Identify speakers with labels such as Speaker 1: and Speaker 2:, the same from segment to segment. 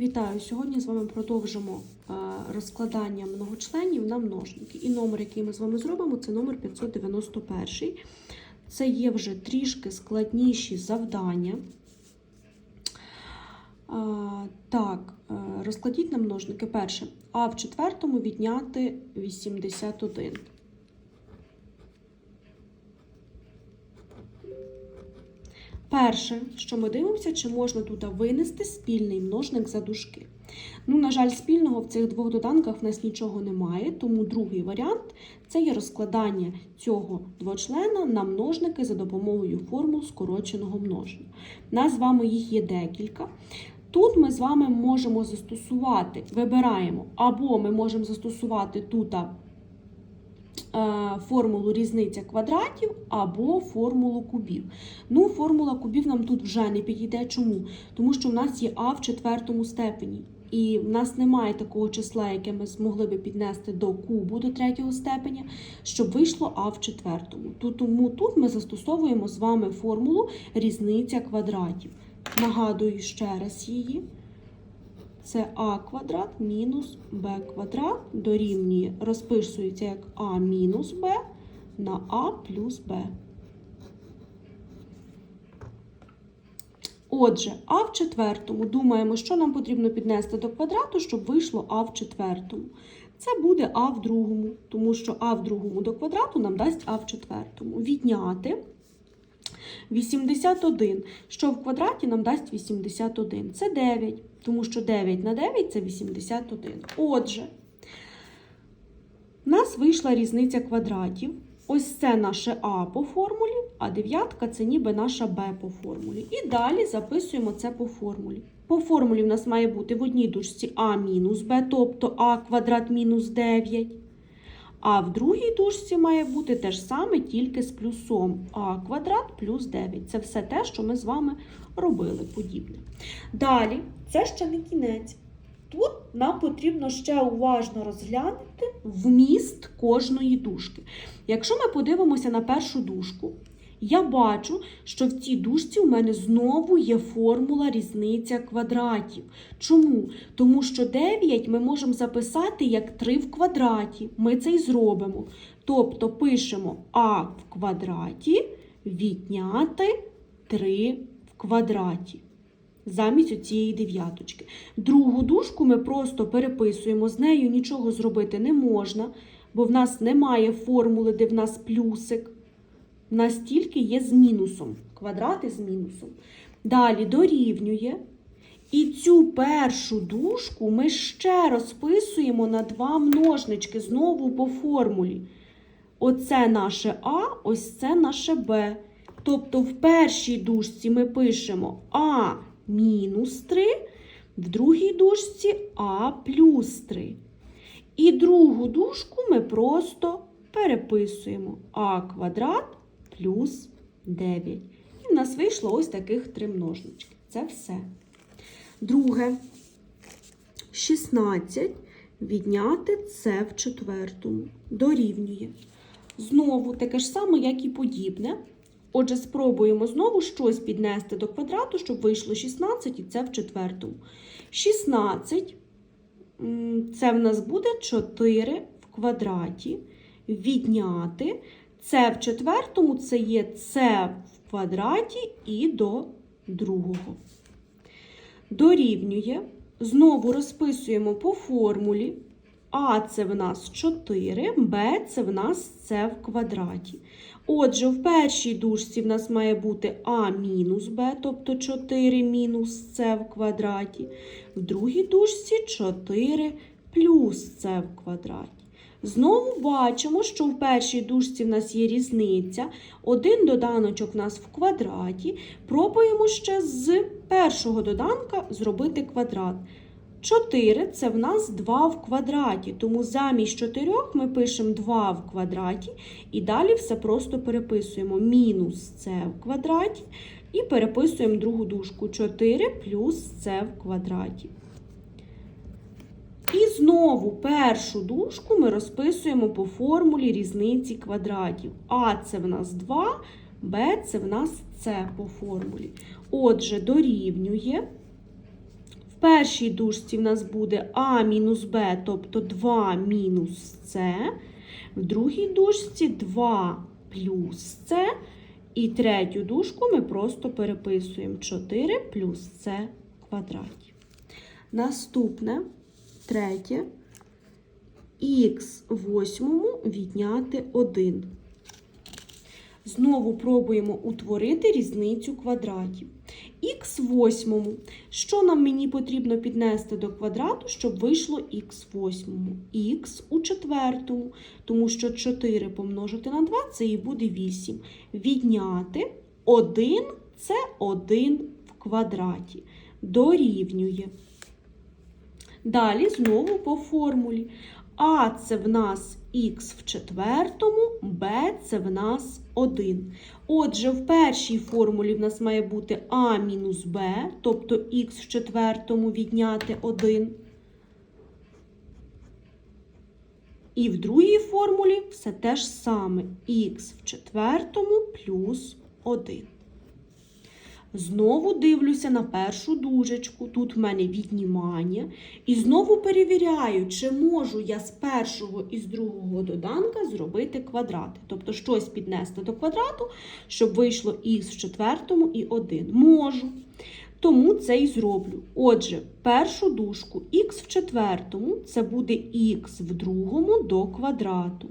Speaker 1: Вітаю! Сьогодні з вами продовжимо е, розкладання многочленів на множники. І номер, який ми з вами зробимо, це номер 591. Це є вже трішки складніші завдання. Е, Так, е, розкладіть на множники. Перше. А в четвертому відняти 81. Перше, що ми дивимося, чи можна тут винести спільний множник за дужки. Ну, на жаль, спільного в цих двох доданках в нас нічого немає, тому другий варіант це є розкладання цього двочлена на множники за допомогою формул скороченого множення. Нас з вами їх є декілька. Тут ми з вами можемо застосувати, вибираємо, або ми можемо застосувати тут е, формулу різниця квадратів або формулу кубів. Ну, формула кубів нам тут вже не підійде. Чому? Тому що в нас є а в четвертому степені. І в нас немає такого числа, яке ми змогли би піднести до кубу до третього степеня, щоб вийшло а в четвертому. Тому тут ми застосовуємо з вами формулу різниця квадратів. Нагадую ще раз її. Це а квадрат мінус б квадрат дорівнює, розписується як а мінус б на а плюс б. Отже, а в четвертому думаємо, що нам потрібно піднести до квадрату, щоб вийшло а в четвертому. Це буде а в другому, тому що а в другому до квадрату нам дасть а в четвертому. Відняти 81. Що в квадраті нам дасть 81? Це 9, тому що 9 на 9 це 81. Отже, в нас вийшла різниця квадратів. Ось це наше А по формулі, а дев'ятка це ніби наша Б по формулі. І далі записуємо це по формулі. По формулі в нас має бути в одній дужці А мінус Б, тобто А квадрат мінус 9. А в другій дужці має бути те ж саме, тільки з плюсом А квадрат плюс 9. Це все те, що ми з вами робили подібне. Далі, це ще не кінець. Тут нам потрібно ще уважно розглянути вміст кожної дужки. Якщо ми подивимося на першу дужку, я бачу, що в цій дужці у мене знову є формула різниця квадратів. Чому? Тому що 9 ми можемо записати як 3 в квадраті. Ми це і зробимо. Тобто пишемо а в квадраті відняти 3 в квадраті. Замість цієї дев'яточки. Другу дужку ми просто переписуємо, з нею нічого зробити не можна, бо в нас немає формули, де в нас плюсик. В нас тільки є з мінусом. Квадрати з мінусом. Далі дорівнює. І цю першу дужку ми ще розписуємо на два множнички знову по формулі. Оце наше А, ось це наше Б. Тобто в першій дужці ми пишемо А мінус 3, в другій дужці А плюс 3. І другу дужку ми просто переписуємо А квадрат плюс 9. І в нас вийшло ось таких три множнички. Це все. Друге. 16 відняти це в четвертому. Дорівнює. Знову таке ж саме, як і подібне. Отже, спробуємо знову щось піднести до квадрату, щоб вийшло 16 і це в четвертому. 16 це в нас буде 4 в квадраті. Відняти. Це в четвертому це є це в квадраті і до другого. Дорівнює. Знову розписуємо по формулі. А це в нас 4, Б це в нас С в квадраті. Отже, в першій дужці в нас має бути А мінус Б, тобто 4 мінус С в квадраті. В другій дужці 4 плюс С в квадраті. Знову бачимо, що в першій дужці в нас є різниця. Один доданочок в нас в квадраті. Пробуємо ще з першого доданка зробити квадрат. 4 це в нас 2 в квадраті, тому замість 4 ми пишемо 2 в квадраті і далі все просто переписуємо. Мінус це в квадраті і переписуємо другу дужку 4 плюс це в квадраті. І знову першу дужку ми розписуємо по формулі різниці квадратів. А це в нас 2, Б це в нас С по формулі. Отже, дорівнює В першій дужці в нас буде А мінус Б, тобто 2 мінус С. В другій дужці 2 плюс С. І третю дужку ми просто переписуємо 4 плюс С квадраті. Наступне, третє, х восьмому відняти 1. Знову пробуємо утворити різницю квадратів. Х восьмому. Що нам мені потрібно піднести до квадрату, щоб вийшло х восьмому? Х у четвертому, тому що 4 помножити на 2 це і буде 8. Відняти 1 це 1 в квадраті. Дорівнює. Далі знову по формулі. А це в нас х в четвертому, Б це в нас 1. Отже, в першій формулі в нас має бути А мінус Б, тобто х в четвертому відняти 1. І в другій формулі все те ж саме х в четвертому плюс 1. Знову дивлюся на першу дужечку, тут в мене віднімання. І знову перевіряю, чи можу я з першого і з другого доданка зробити квадрати. Тобто щось піднести до квадрату, щоб вийшло х в четвертому і 1. Можу. Тому це і зроблю. Отже, першу дужку х в четвертому це буде х в другому до квадрату.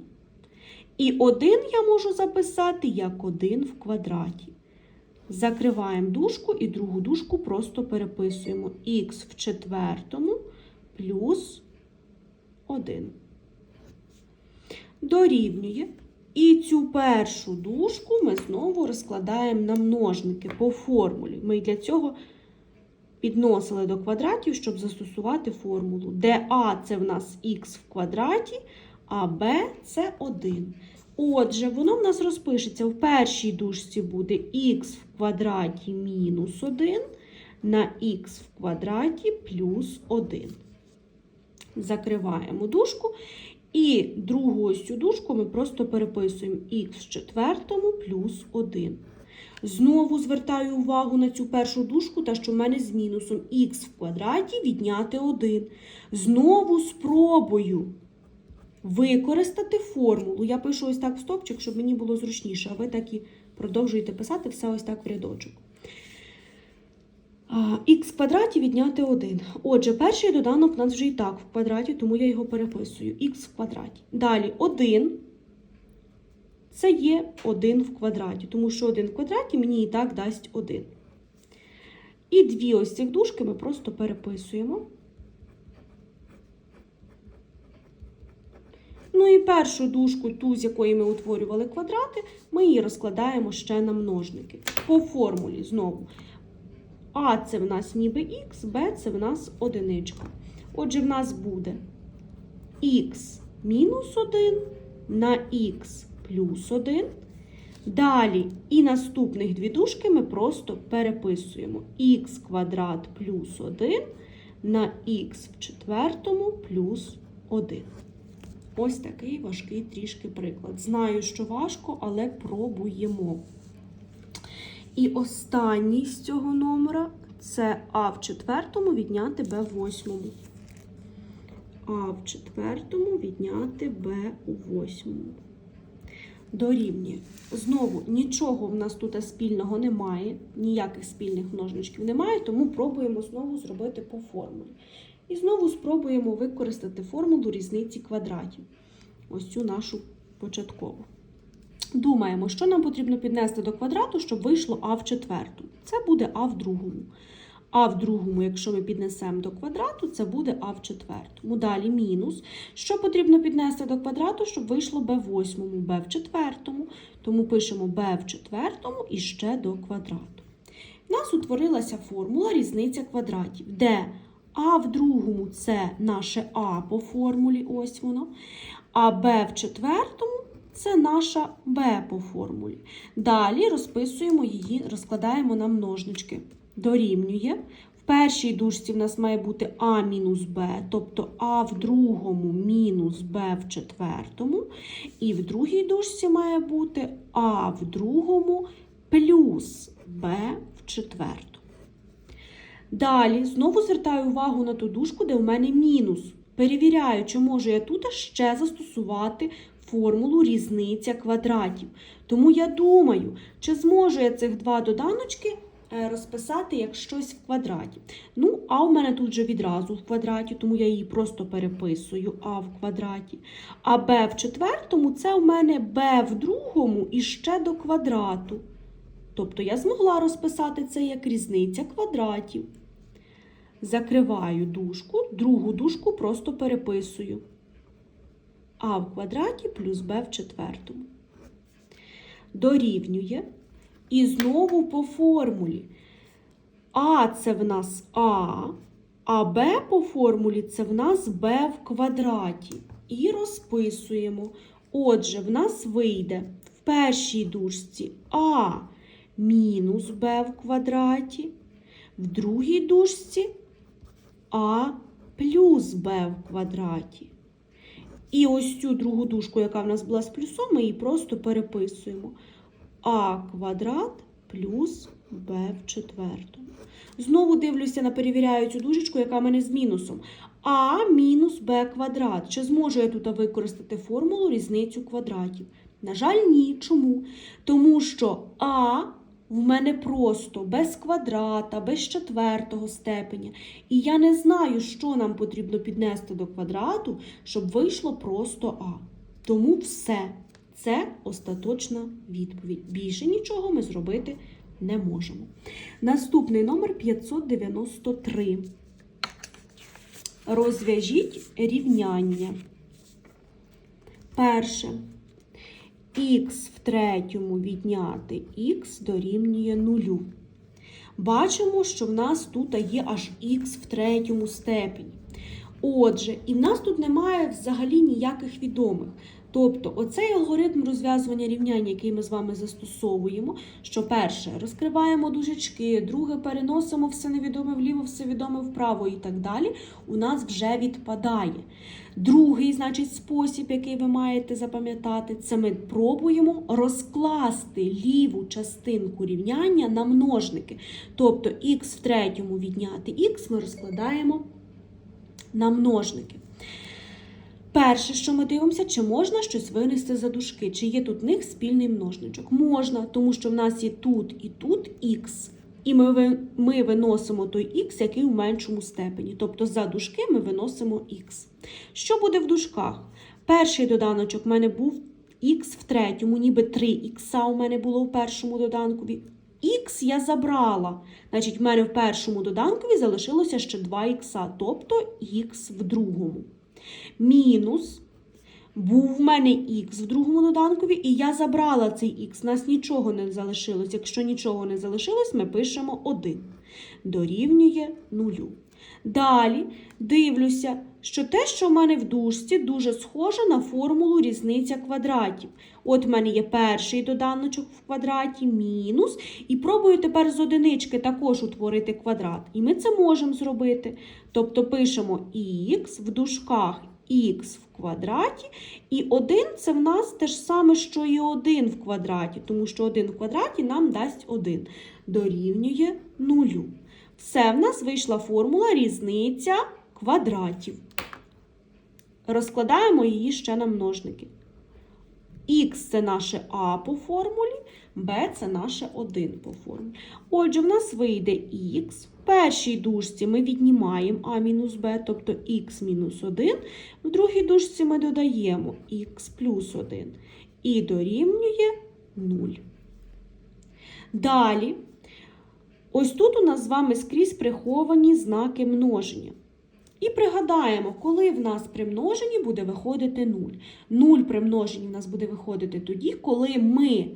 Speaker 1: І 1 я можу записати як 1 в квадраті. Закриваємо дужку і другу дужку просто переписуємо х в четвертому плюс 1. Дорівнює. І цю першу дужку ми знову розкладаємо на множники по формулі. Ми для цього підносили до квадратів, щоб застосувати формулу, де а це в нас х в квадраті, а b це 1. Отже, воно в нас розпишеться в першій дужці буде х в квадраті мінус 1 на х в квадраті плюс 1. Закриваємо дужку. І другу ось цю дужку ми просто переписуємо х в четвертому плюс 1. Знову звертаю увагу на цю першу дужку, та що в мене з мінусом х в квадраті відняти 1. Знову спробую використати формулу. Я пишу ось так в стопчик, щоб мені було зручніше, а ви так і продовжуєте писати все ось так в рядочок. Х квадраті відняти 1. Отже, перший доданок у нас вже і так в квадраті, тому я його переписую. Х в квадраті. Далі 1 це є 1 в квадраті, тому що 1 в квадраті мені і так дасть 1. І дві ось цих дужки ми просто переписуємо. Ну першу дужку, ту, з якої ми утворювали квадрати, ми її розкладаємо ще на множники. По формулі знову. А це в нас ніби х, Б це в нас одиничка. Отже, в нас буде х мінус 1 на х плюс 1. Далі і наступних дві дужки ми просто переписуємо х квадрат плюс 1 на х в четвертому плюс 1. Ось такий важкий трішки приклад. Знаю, що важко, але пробуємо. І останній з цього номера це А в четвертому відняти Б в восьмому. А в четвертому відняти Б у восьмому. Дорівнює. Знову нічого в нас тут спільного немає, ніяких спільних множничків немає, тому пробуємо знову зробити по формулі. І знову спробуємо використати формулу різниці квадратів. Ось цю нашу початкову. Думаємо, що нам потрібно піднести до квадрату, щоб вийшло а в четвертому. Це буде а в другому. А в другому, якщо ми піднесемо до квадрату, це буде а в четвертому. Далі мінус. Що потрібно піднести до квадрату, щоб вийшло b в восьмому, b в четвертому. Тому пишемо b в четвертому і ще до квадрату. У нас утворилася формула різниця квадратів, де а в другому це наше а по формулі, ось воно. А b в четвертому це наша b по формулі. Далі розписуємо її, розкладаємо на множнички. Дорівнює. В першій дужці в нас має бути а мінус b, тобто а в другому мінус b в четвертому. І в другій дужці має бути а в другому плюс b в четвертому. Далі знову звертаю увагу на ту дужку, де в мене мінус. Перевіряю, чи можу я тут ще застосувати формулу різниця квадратів. Тому я думаю, чи зможу я цих два доданочки е, розписати як щось в квадраті. Ну, а у мене тут же відразу в квадраті, тому я її просто переписую а в квадраті. А b в четвертому це у мене b в другому і ще до квадрату. Тобто я змогла розписати це як різниця квадратів. Закриваю дужку, другу дужку просто переписую. А в квадраті плюс b в четвертому. Дорівнює. І знову по формулі. А це в нас А, а Б по формулі це в нас Б в квадраті. І розписуємо. Отже, в нас вийде в першій дужці А мінус Б в квадраті, в другій дужці А плюс Б в квадраті. І ось цю другу дужку, яка в нас була з плюсом, ми її просто переписуємо. А квадрат плюс Б в четвертому. Знову дивлюся на перевіряю цю дужечку, яка в мене з мінусом. А мінус Б квадрат. Чи зможу я тут використати формулу різницю квадратів? На жаль, ні. Чому? Тому що А в мене просто без квадрата, без четвертого степеня. І я не знаю, що нам потрібно піднести до квадрату, щоб вийшло просто А. Тому все. Це остаточна відповідь. Більше нічого ми зробити не можемо. Наступний номер 593. Розв'яжіть рівняння. Перше. Х в третьому відняти х дорівнює нулю. Бачимо, що в нас тут є аж х в третьому степені. Отже, і в нас тут немає взагалі ніяких відомих. Тобто, оцей алгоритм розв'язування рівняння, який ми з вами застосовуємо, що перше розкриваємо дужечки, друге переносимо все невідоме вліво, все відоме вправо і так далі, у нас вже відпадає. Другий, значить, спосіб, який ви маєте запам'ятати, це ми пробуємо розкласти ліву частинку рівняння на множники. Тобто х в третьому відняти х ми розкладаємо на множники. Перше, що ми дивимося, чи можна щось винести за дужки, чи є тут в них спільний множничок. Можна, тому що в нас є тут і тут х. І ми, ми виносимо той х, який в меншому степені. Тобто за дужки ми виносимо х. Що буде в дужках? Перший доданочок в мене був х в третьому, ніби 3х у мене було в першому доданкові. Х я забрала. Значить, в мене в першому доданкові залишилося ще 2х, тобто х в другому. Мінус був в мене х в другому доданкові, і я забрала цей х. Нас нічого не залишилось. Якщо нічого не залишилось, ми пишемо 1. Дорівнює 0. Далі дивлюся, що те, що в мене в дужці, дуже схоже на формулу різниця квадратів. От в мене є перший доданочок в квадраті, мінус. І пробую тепер з одинички також утворити квадрат. І ми це можемо зробити. Тобто пишемо х в дужках х в квадраті, і 1 це в нас те ж саме, що і 1 в квадраті, тому що 1 в квадраті нам дасть 1. Дорівнює 0. Все в нас вийшла формула різниця квадратів. Розкладаємо її ще на множники. Х це наше А по формулі, Б це наше 1 по формулі. Отже, в нас вийде х. В першій дужці ми віднімаємо А мінус Б, тобто х мінус 1. В другій дужці ми додаємо х плюс 1 і дорівнює 0. Далі, ось тут у нас з вами скрізь приховані знаки множення. І пригадаємо, коли в нас при множенні буде виходити 0. 0 при множенні в нас буде виходити тоді, коли ми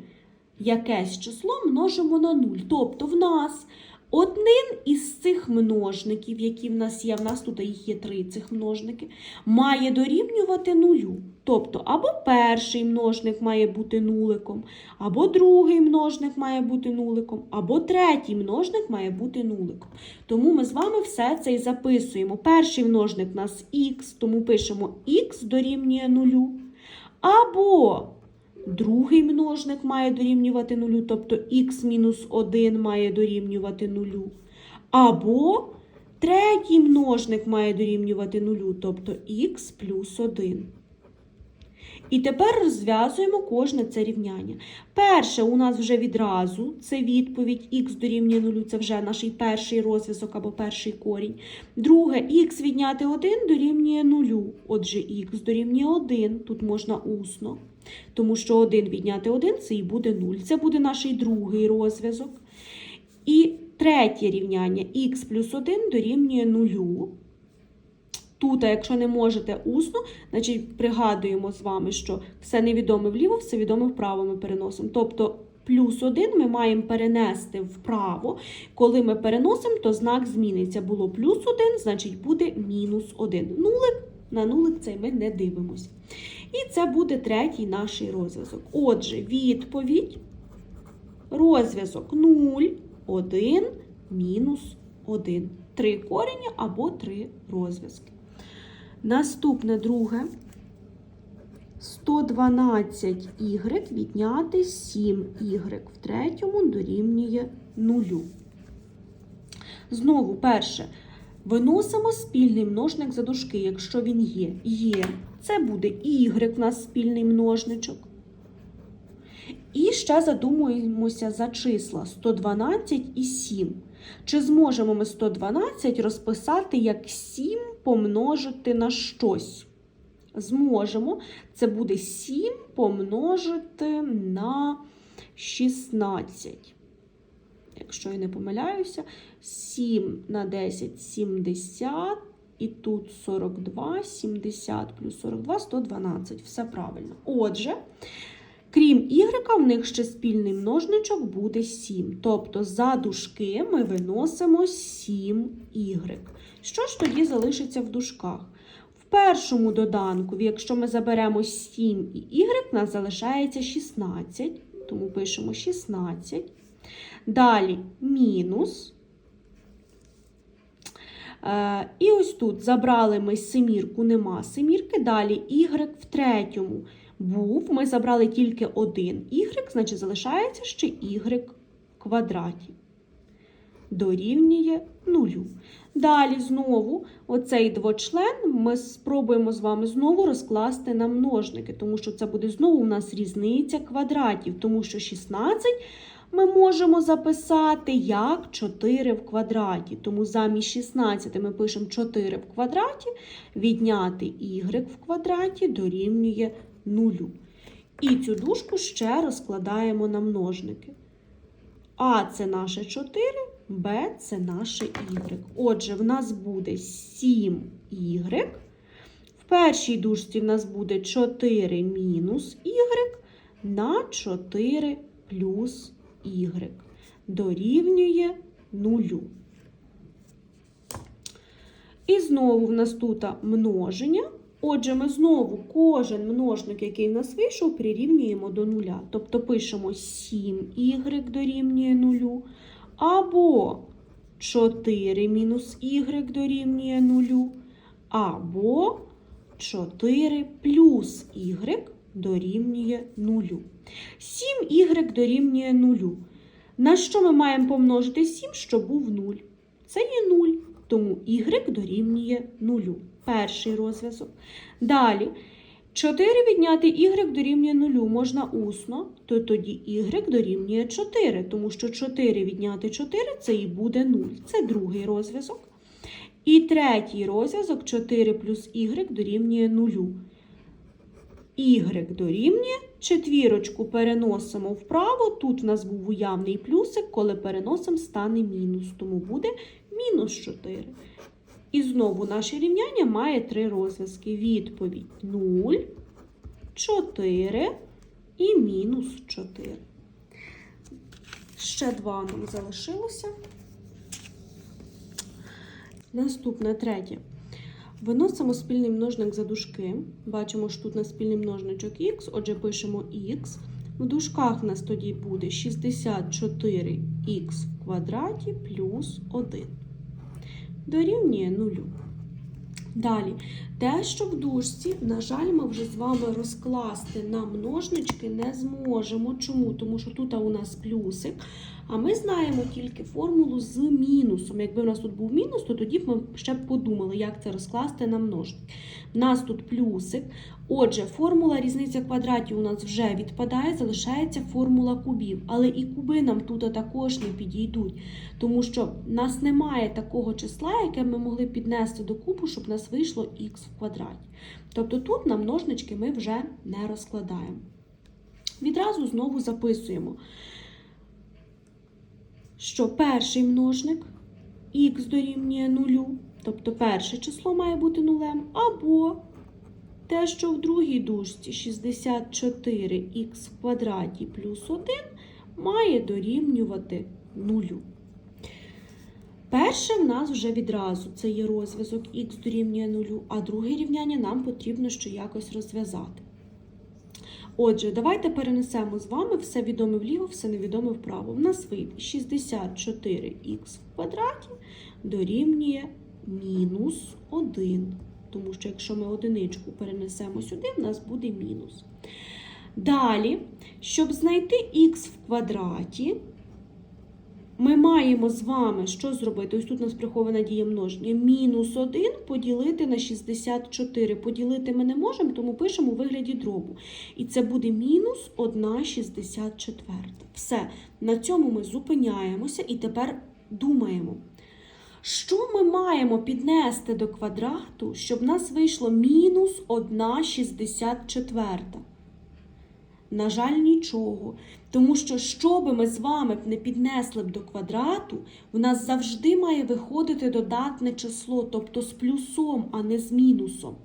Speaker 1: якесь число множимо на 0. Тобто в нас один із цих множників, які в нас є, в нас тут їх є три цих множники, має дорівнювати нулю. Тобто або перший множник має бути нуликом, або другий множник має бути нуликом, або третій множник має бути нуликом. Тому ми з вами все це і записуємо. Перший множник у нас х, тому пишемо х дорівнює нулю. Або другий множник має дорівнювати нулю, тобто х мінус 1 має дорівнювати нулю. Або третій множник має дорівнювати нулю, тобто х плюс 1. І тепер розв'язуємо кожне це рівняння. Перше у нас вже відразу це відповідь х дорівнює нулю, це вже наш перший розв'язок або перший корінь. Друге, х відняти 1 дорівнює нулю. Отже, х дорівнює 1, тут можна усно. Тому що 1 відняти 1 це і буде 0. Це буде наш другий розв'язок. І третє рівняння х плюс 1 дорівнює нулю. Тут, а якщо не можете усно, значить пригадуємо з вами, що все невідоме вліво, все відоме вправо ми переносимо. Тобто плюс 1 ми маємо перенести вправо. Коли ми переносимо, то знак зміниться. Було плюс 1, значить буде мінус 1. Нулик на нулик цей ми не дивимося. І це буде третій наш розв'язок. Отже, відповідь. Розв'язок 0, 1, мінус 1. Три корені або три розв'язки. Наступне друге. 112y відняти 7y в третьому дорівнює 0. Знову, перше, виносимо спільний множник за дужки, якщо він є. Є. Це буде y в нас спільний множничок. І ще задумуємося за числа 112 і 7. Чи зможемо ми 112 розписати як 7 помножити на щось? Зможемо. Це буде 7 помножити на 16. Якщо я не помиляюся, 7 на 10 70. І тут 42, 70 плюс 42, 112. Все правильно. Отже, крім y, в них ще спільний множничок буде 7. Тобто за дужки ми виносимо 7y. Що ж тоді залишиться в дужках? В першому доданку, якщо ми заберемо 7 і y, у нас залишається 16. Тому пишемо 16. Далі мінус. Е, І ось тут забрали ми семірку, нема семірки. Далі y в третьому був. Ми забрали тільки один y, значить залишається ще y в квадраті. Дорівнює нулю. Далі знову оцей двочлен ми спробуємо з вами знову розкласти на множники, тому що це буде знову у нас різниця квадратів, тому що 16 ми можемо записати як 4 в квадраті. Тому замість 16 ми пишемо 4 в квадраті, відняти y в квадраті дорівнює 0. І цю дужку ще розкладаємо на множники. А це наше 4, Б це наше y. Отже, в нас буде 7y. В першій дужці в нас буде 4 мінус y на 4 плюс y. Дорівнює 0. І знову в нас тут множення. Отже, ми знову кожен множник, який в нас вийшов, прирівнюємо до нуля. Тобто пишемо 7y дорівнює 0, або 4 мінус y дорівнює 0, або 4 плюс y дорівнює 0. 7y дорівнює 0. На що ми маємо помножити 7, щоб був 0? Це є 0, тому y дорівнює 0. Перший розв'язок. Далі. 4 відняти y дорівнює 0 можна усно, то тоді y дорівнює 4, тому що 4 відняти 4 це і буде 0. Це другий розв'язок. І третій розв'язок 4 плюс y дорівнює 0. Y дорівнює, четвірочку переносимо вправо. Тут в нас був уявний плюсик, коли переносимо, стане мінус, тому буде мінус 4. І знову наше рівняння має три розв'язки. Відповідь 0, 4 і мінус 4. Ще два нам залишилося. Наступне третє. Виносимо спільний множник за дужки. Бачимо, що тут на спільний множничок х, отже, пишемо х. В дужках у нас тоді буде 64х в квадраті плюс 1 дорівнює нулю. Далі, те, що в дужці, на жаль, ми вже з вами розкласти на множнички не зможемо. Чому? Тому що тут у нас плюсик, А ми знаємо тільки формулу з мінусом. Якби в нас тут був мінус, то тоді б ми ще б подумали, як це розкласти на множник. У нас тут плюсик. Отже, формула різниця квадратів у нас вже відпадає, залишається формула кубів. Але і куби нам тут також не підійдуть, тому що в нас немає такого числа, яке ми могли піднести до кубу, щоб в нас вийшло х в квадраті. Тобто тут на множнички ми вже не розкладаємо. Відразу знову записуємо, що перший множник х дорівнює нулю, тобто перше число має бути нулем, або те, що в другій дужці 64х в квадраті плюс 1 має дорівнювати нулю. Перше в нас вже відразу це є розв'язок х дорівнює нулю, а друге рівняння нам потрібно ще якось розв'язати. Отже, давайте перенесемо з вами все відоме вліво, все невідоме вправо. В нас вийде 64х в квадраті дорівнює мінус 1. Тому що якщо ми одиничку перенесемо сюди, в нас буде мінус. Далі, щоб знайти х в квадраті, ми маємо з вами що зробити? Ось тут у нас прихована дія множення. Мінус 1 поділити на 64. Поділити ми не можемо, тому пишемо у вигляді дробу. І це буде мінус 1,64. Все, на цьому ми зупиняємося і тепер думаємо. Що ми маємо піднести до квадрату, щоб в нас вийшло мінус 1,64? На жаль, нічого. Тому що, що би ми з вами не піднесли б до квадрату, у нас завжди має виходити додатне число, тобто з плюсом, а не з мінусом.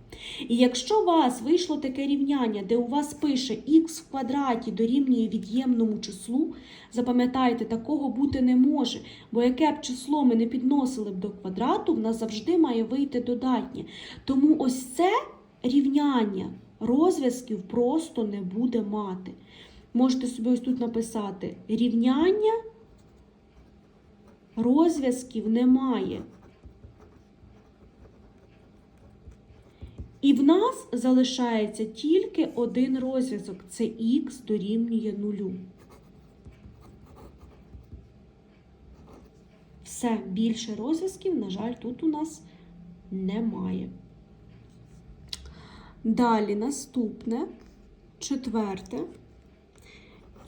Speaker 1: І якщо у вас вийшло таке рівняння, де у вас пише х в квадраті дорівнює від'ємному числу, запам'ятайте, такого бути не може. Бо яке б число ми не підносили б до квадрату, в нас завжди має вийти додатнє. Тому ось це рівняння розв'язків просто не буде мати. Можете собі ось тут написати рівняння розв'язків немає. І в нас залишається тільки один розв'язок це х дорівнює нулю. Все, більше розв'язків, на жаль, тут у нас немає. Далі наступне, четверте.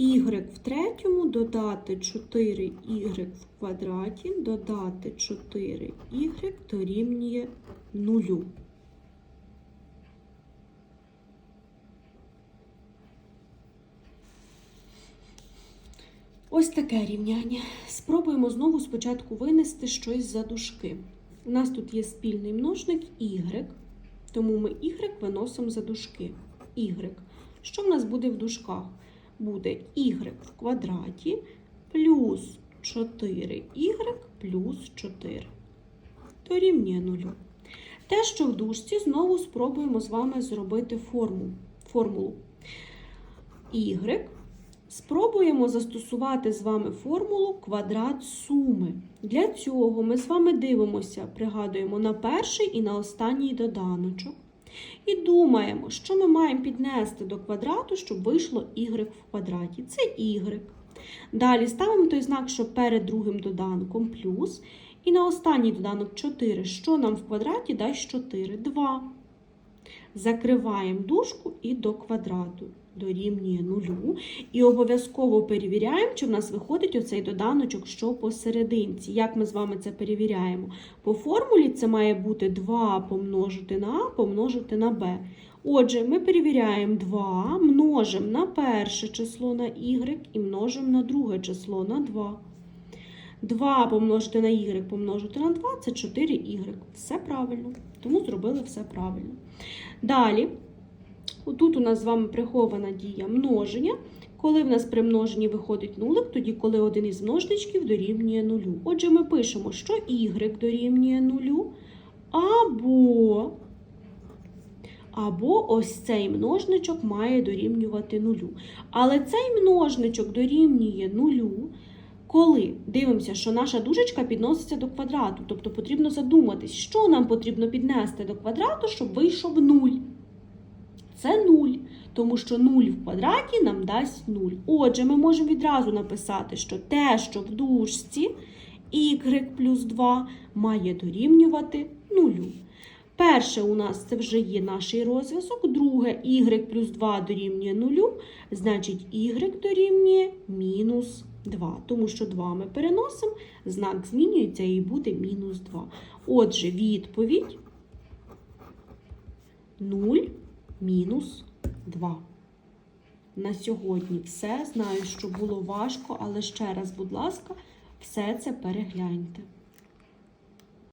Speaker 1: Y в третьому додати 4y в квадраті, додати 4y дорівнює нулю. Ось таке рівняння. Спробуємо знову спочатку винести щось за дужки. У нас тут є спільний множник y, тому ми y виносимо за дужки. Y. Що в нас буде в дужках? Буде y в квадраті плюс 4y плюс 4. Дорівнює нулю. Те, що в дужці, знову спробуємо з вами зробити форму, формулу. y Спробуємо застосувати з вами формулу квадрат суми. Для цього ми з вами дивимося, пригадуємо на перший і на останній доданочок. І думаємо, що ми маємо піднести до квадрату, щоб вийшло y в квадраті. Це y. Далі ставимо той знак, що перед другим доданком плюс. І на останній доданок 4. Що нам в квадраті дасть 4? 2. Закриваємо дужку і до квадрату дорівнює нулю. І обов'язково перевіряємо, чи в нас виходить оцей доданочок, що посерединці. Як ми з вами це перевіряємо? По формулі це має бути 2 помножити на А помножити на Б. Отже, ми перевіряємо 2, множимо на перше число на y і множимо на друге число на 2. 2 помножити на y помножити на 2 це 4y. Все правильно. Тому зробили все правильно. Далі, тут у нас з вами прихована дія множення. Коли в нас при множенні виходить нулик, тоді коли один із множничків дорівнює нулю. Отже, ми пишемо, що y дорівнює нулю, або, або ось цей множничок має дорівнювати нулю. Але цей множничок дорівнює нулю. Коли дивимося, що наша дужечка підноситься до квадрату, тобто потрібно задуматись, що нам потрібно піднести до квадрату, щоб вийшов 0. Це 0. тому що 0 в квадраті нам дасть 0. Отже, ми можемо відразу написати, що те, що в дужці y плюс 2 має дорівнювати 0. Перше у нас це вже є наш розв'язок, друге y плюс 2 дорівнює 0, значить y дорівнює мінус 2, тому що 2 ми переносимо, знак змінюється і буде мінус 2. Отже, відповідь 0 мінус 2. На сьогодні все. Знаю, що було важко, але ще раз, будь ласка, все це перегляньте.